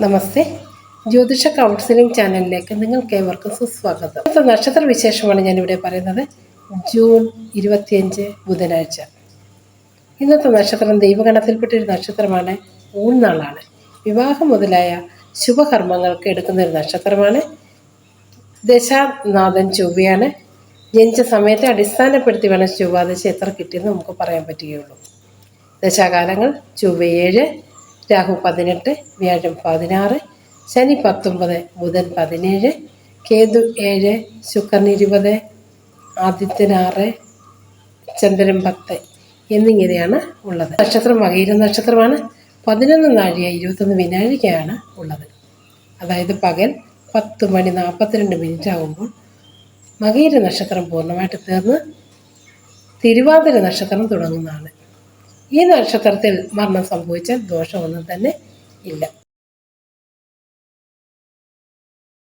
നമസ്തേ. ജ്യോതിഷ കൗൺസിലിംഗ് ചാനലിലേക്ക് നിങ്ങൾക്ക് ഏവർക്കും സുസ്വാഗതം. ഇന്നത്തെ നക്ഷത്ര വിശേഷമാണ് ഞാനിവിടെ പറയുന്നത്. ജൂൺ ഇരുപത്തിയഞ്ച് ബുധനാഴ്ച. ഇന്നത്തെ നക്ഷത്രം ദൈവഗണത്തിൽപ്പെട്ട ഒരു നക്ഷത്രമാണ്. ഊൺനാളാണ്. വിവാഹം മുതലായ ശുഭകർമ്മങ്ങൾക്ക് എടുക്കുന്ന ഒരു നക്ഷത്രമാണ്. ദശാനാഥൻ ചൊവ്വയാണ്. ജനിച്ച സമയത്തെ അടിസ്ഥാനപ്പെടുത്തി വേണം ചൊവ്വാദശ എത്ര കിട്ടിയെന്ന് നമുക്ക് പറയാൻ പറ്റുകയുള്ളൂ. ദശാകാലങ്ങൾ ചൊവ്വ രാഹു പതിനെട്ട് വ്യാഴം പതിനാറ് ശനി പത്തൊമ്പത് ബുധൻ പതിനേഴ് കേതു ഏഴ് ശുക്രൻ ഇരുപത് ആദിത്യൻ ആറ് ചന്ദ്രൻ പത്ത് എന്നിങ്ങനെയാണ് ഉള്ളത്. നക്ഷത്രം വകയിര നക്ഷത്രമാണ്. പതിനൊന്ന് നാഴിക ഇരുപത്തൊന്ന് വിനാഴികയാണ് ഉള്ളത്. അതായത് പകൽ പത്ത് മണി നാൽപ്പത്തിരണ്ട് മിനിറ്റ് ആകുമ്പോൾ മകീര നക്ഷത്രം പൂർണമായിട്ട് തീർന്ന് തിരുവാതിര നക്ഷത്രം തുടങ്ങുന്നതാണ്. ഈ നക്ഷത്രത്തിൽ മരണം സംഭവിച്ചാൽ ദോഷമൊന്നും തന്നെ ഇല്ല.